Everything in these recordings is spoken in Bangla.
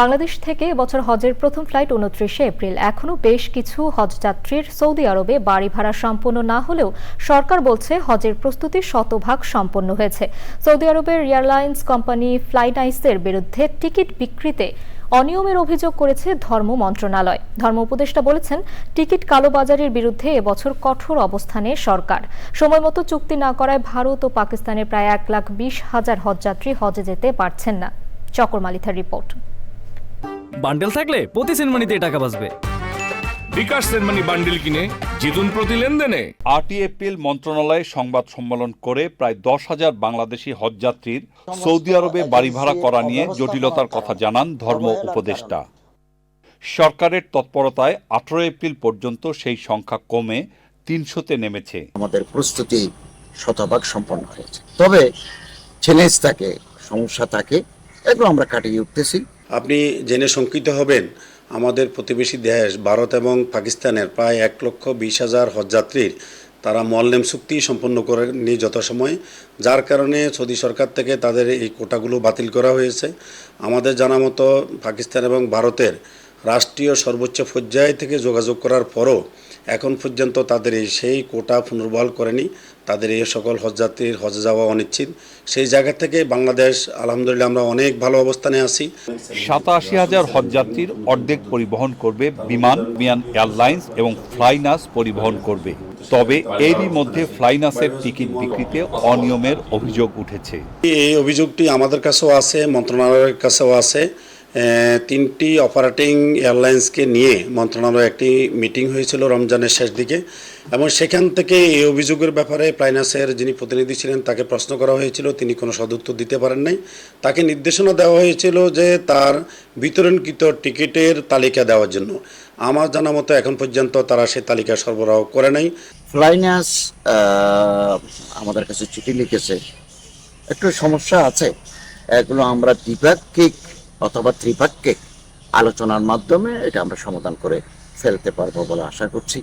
বাংলাদেশ থেকে বছর হজের প্রথম ফ্লাইট উনত্রিশে এপ্রিল। এখনও বেশ কিছু হজযাত্রীর সৌদি আরবে বাড়ি ভাড়া সম্পন্ন না হলেও সরকার বলছে হজের প্রস্তুতি শতভাগ সম্পন্ন হয়েছে। সৌদি আরবের এয়ারলাইন্স কোম্পানি ফ্লাইনাইসের বিরুদ্ধে টিকিট বিক্রিতে অনিয়মের অভিযোগ করেছে ধর্ম মন্ত্রণালয়। ধর্ম উপদেষ্টা বলেছেন, টিকিট কালোবাজারের বিরুদ্ধে এবছর কঠোর অবস্থানে সরকার। সময়মতো চুক্তি না করায় ভারত ও পাকিস্তানের প্রায় এক লাখ বিশ হাজার হজযাত্রী হজে যেতে পারছেন না। চকর মালিথার রিপোর্ট। বান্ডেল থাকলে প্রতি সেনমানিতে টাকা বাঁচবে। বিকাশ সেনমানি বান্ডিল কিনে জিতুন প্রতি লেনদেনে। আটই এপ্রিল মন্ত্রণালয়ে সংবাদ সম্মেলন করে প্রায় দশ হাজার বাংলাদেশি হজযাত্রীর সৌদি আরবে বাড়ি ভাড়া করা নিয়ে জটিলতার কথা জানান ধর্ম উপদেষ্টা। সরকারের তৎপরতায় আঠারো এপ্রিল পর্যন্ত সেই সংখ্যা কমে তিনশোতে নেমেছে। আমাদের প্রস্তুতি শতভাগ সম্পন্ন হয়েছে। তবে চ্যালেঞ্জ থাকে সমস্যা থাকে এগুলো আমরা কাটিয়ে উঠতেছি। আপনি জেনে শঙ্কিত হবেন, আমাদের প্রতিবেশী দেশ ভারত এবং পাকিস্তানের প্রায় এক লক্ষ বিশ হাজার হজযাত্রীর তারা মল্লেম চুক্তি সম্পন্ন করেনি যথাসময়ে, যার কারণে সৌদি সরকার থেকে তাদের এই কোটাগুলো বাতিল করা হয়েছে। আমাদের জানা মতো পাকিস্তান এবং ভারতের রাষ্ট্রীয় সর্বোচ্চ পর্যায় থেকে যোগাযোগ করার পরও এখন পর্যন্ত তাদের এই সেই কোটা পুনর্বহাল করেনি। তাদের এই সকল হজযাত্রীর হজে যাওয়া অনিশ্চিত। সেই জায়গা থেকে বাংলাদেশ আলহামদুলিল্লাহ আমরা অনেক ভালো অবস্থানে আছি। সাতাশি হাজার হজযাত্রীর অর্ধেক পরিবহন করবে বিমান মিয়ান এয়ারলাইন্স এবং ফ্লাইনাস পরিবহন করবে। তবে এরই মধ্যে ফ্লাইনাসের টিকিট বিক্রিতে অনিয়মের অভিযোগ উঠেছে। এই অভিযোগটি আমাদের কাছেও আছে মন্ত্রণালয়ের কাছেও আছে। তিনটি অপারেটিং এয়ারলাইন্সকে নিয়ে মন্ত্রণালয়ে একটি মিটিং হয়েছিল রমজানের শেষ দিকে এবং সেখান থেকে এই অভিযোগের ব্যাপারে প্রাইনাসের যিনি প্রতিনিধি ছিলেন তাকে প্রশ্ন করা হয়েছিল, তিনি কোনো সদুত্তর দিতে পারেন নাই। তাকে নির্দেশনা দেওয়া হয়েছিল যে তার বিতরণকৃত টিকিটের তালিকা দেওয়ার জন্য। আমার জানা মতো এখন পর্যন্ত তারা সেই তালিকা সরবরাহ করে নাই। ফ্লাইনাস আমাদের কাছে চিঠি লিখেছে। একটু সমস্যা আছে। এগুলো আমরা দ্বিপাক্ষিক অথবা ত্রিপাক্ষিক আলোচনার মাধ্যমে এটা আমরা সমাধান করে ফেলতে পারব বলে আশা করছি।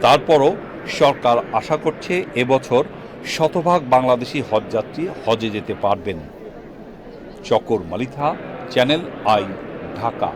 তারপরও সরকার আশা করছে এবছর শতভাগ বাংলাদেশি হজযাত্রী হজে যেতে পারবেন। Chakor Malitha, channel I, Dhaka.